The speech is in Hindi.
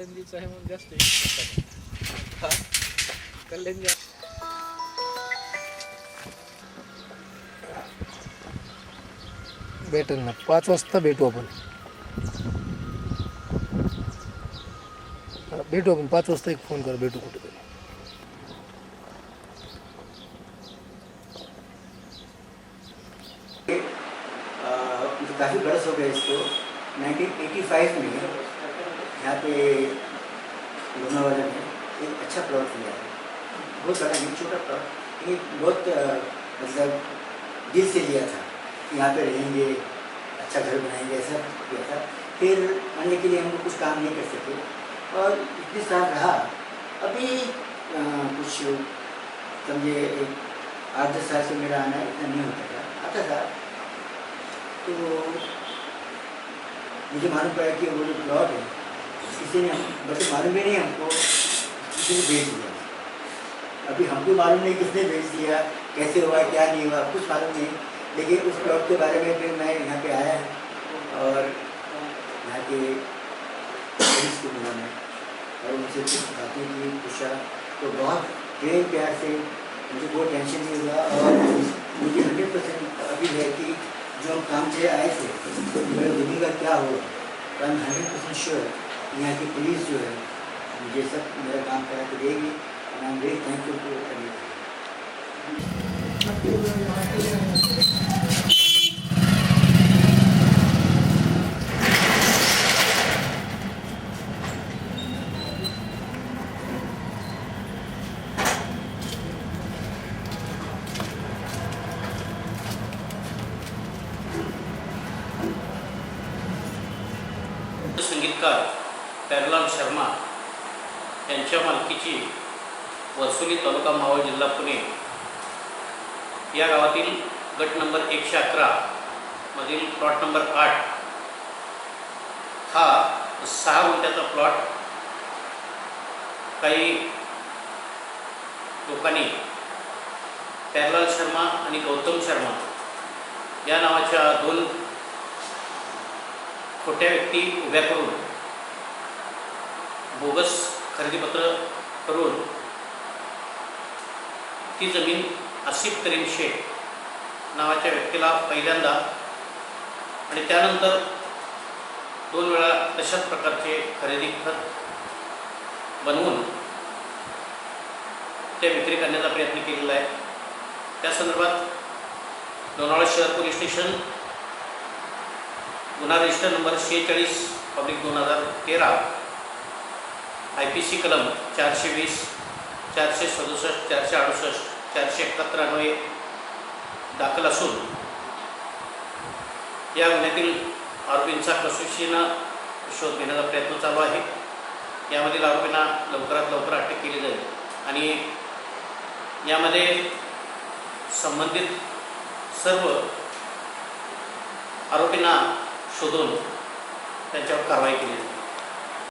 कल्याणजीचं आहे म्हणून जास्त. हा? कल्याणजी भेटेल ना पाच वाजता भेटू आपण भेटू आपण पाच वाजता एक फ़ोन कर भेटू कुठेतरी अ, मुझे काफ़ी बरस हो गया इसको 1985 में यहाँ पे लोनावाला में एक अच्छा प्लॉट लिया है। बहुत बड़ा नहीं छोटा प्लॉट ये बहुत मतलब दिल से लिया था यहाँ पे रहेंगे अच्छा घर बनाएँगे ऐसा किया था। फिर आने के लिए हम लोग कुछ काम नहीं कर सके। और इतने साल रहा। अभी अ, कुछ समझे एक आठ दस साल से मेरा आना इतना नहीं होता था। आता था। तो मुझे मालूम पड़ा कि वो जो प्लॉट है किसी ने बल्कि मालूम भी नहीं हमको किसी ने भेज दिया। अभी हमको मालूम नहीं किसने भेज दिया, कैसे हुआ, क्या नहीं हुआ, कुछ मालूम नहीं। लेकिन उस प्लॉट के बारे में फिर मैं यहाँ पे आया और यहाँ के पुलिस को मिला मैं और उनसे कुछ बातें की, पूछा। तो बहुत प्रेम प्यार से मुझे कोई टेंशन नहीं हुआ और मुझे हंड्रेड परसेंट अभी है कि जो हम काम से आए थे, मेरे ज़िंदगी का क्या तो I am hundred percent sure यहाँ की पुलिस जो है, मुझे सब मेरा काम करा के देगी and I am very thankful to everything संगीतकार। प्यारलाल शर्मा यांच्या मालकीची वसुली तालुका मावळ जिल्हा पुणे या गावातील गट नंबर एकशे अकरा मधील प्लॉट नंबर आठ हा सहा गुंठ्याचा प्लॉट काही लोकांनी प्यारलाल शर्मा आणि गौतम शर्मा या नावाच्या दोन खोट्या व्यक्ती उभ्या करून बोगस खरेदीपत्र करून ती जमीन आसिफ करीम शेख नावाच्या व्यक्तीला पहिल्यांदा आणि त्यानंतर दोन वेळा तशाच प्रकारचे खरेदी खत बनवून ते विक्री करण्याचा प्रयत्न केलेला आहे. त्या संदर्भात लोणावळा शहर पोलीस स्टेशन गुन्हा रजिस्टर नंबर शेहेचाळीस पब्लिक दोन हजार तेरा आय पी सी कलम चारशे वीस चारशे सदुसष्ट चारशे अडुसष्ट चारशे एकाहत्तर अन्वये दाखल असून या गुन्ह्यातील आरोपींचा कसोशीनं शोध घेण्याचा प्रयत्न चालू आहे. यामधील आरोपींना लवकरात लवकर अटक केली जाईल आणि यामध्ये संबंधित सर्व आरोपींना शोधून त्यांच्यावर कारवाई केली जाईल.